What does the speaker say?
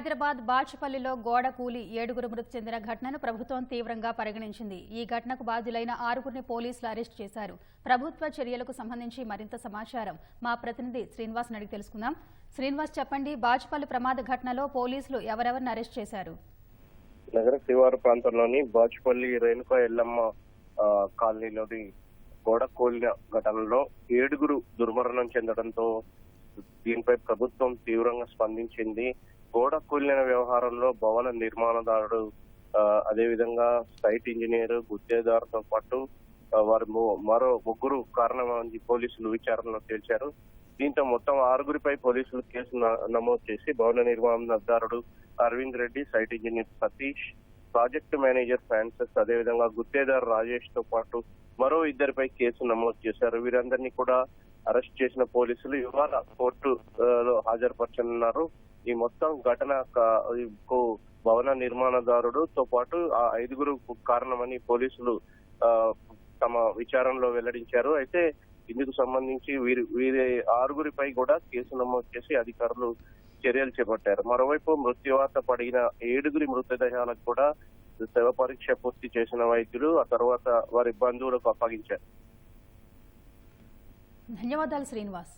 హైదరాబాద్ బాచుపల్లిలో గోడ కూలి ఏడుగురు మృతి చెందిన ఘటనను ప్రభుత్వం తీవ్రంగా పరిగణించింది. ఈ ఘటనకు బాధ్యులైన ఆరుగురిని పోలీసులు అరెస్ట్ చేశారు. ప్రభుత్వ చర్యలకు సంబంధించి మరింత సమాచారం మా ప్రతినిధి శ్రీనివాస్ అడిగి తెలుసుకుందాం. శ్రీనివాస్ చెప్పండి బాచుపల్లి ప్రమాద ఘటనలో పోలీసులు ఎవరెవరిని అరెస్ట్ చేశారు? నగర శివారు ప్రాంతంలోని బాచుపల్లి రేణుకా ఎల్లమ్మ కాలనీలోని గోడ కూలిన ఘటనలో ఏడుగురు దుర్మరణం చెందడంతో దీనిపై ప్రభుత్వం తీవ్రంగా స్పందించింది. గోడ కూలిన వ్యవహారంలో భవన నిర్మాణదారుడు అదేవిధంగా సైట్ ఇంజనీర్ గుత్తేదారుతో పాటు వారు వారి మరో ముగ్గురు కారణమని పోలీసులు విచారణలో తేల్చారు. దీంతో మొత్తం ఆరుగురిపై పోలీసులు కేసు న- నమోదు చేసి భవన నిర్మాణదారుడు Arvind Reddy site engineer Satish project manager Francis అదేవిధంగా గుత్తేదారు రాజేష్తో పాటు మరో ఇద్దరిపై కేసు నమోదు చేశారు. వీరందరినీ కూడా అరెస్ట్ చేసిన పోలీసులు ఇవాళ కోర్టులో హాజరుపరచనున్నారు. ఈ మొత్తం ఘటన కు- భవన నిర్మాణదారుడు తో పాటు ఆ ఐదుగురు కారణమని పోలీసులు తమ విచారణలో వెల్లడించారు. అయితే ఇందుకు సంబంధించి వీరి వీరి ఆరుగురిపై కూడా కేసు నమోదు చేసి అధికారులు చర్యలు చేపట్టారు. మరోవైపు మృత్యువాత పడిన ఏడుగురి మృతదేహాలకు కూడా శవ పరీక్ష పూర్తి చేసిన వైద్యులు ఆ తర్వాత వారి బంధువులకు అప్పగించారు. ధన్యవాదాలు శ్రీనివాస్.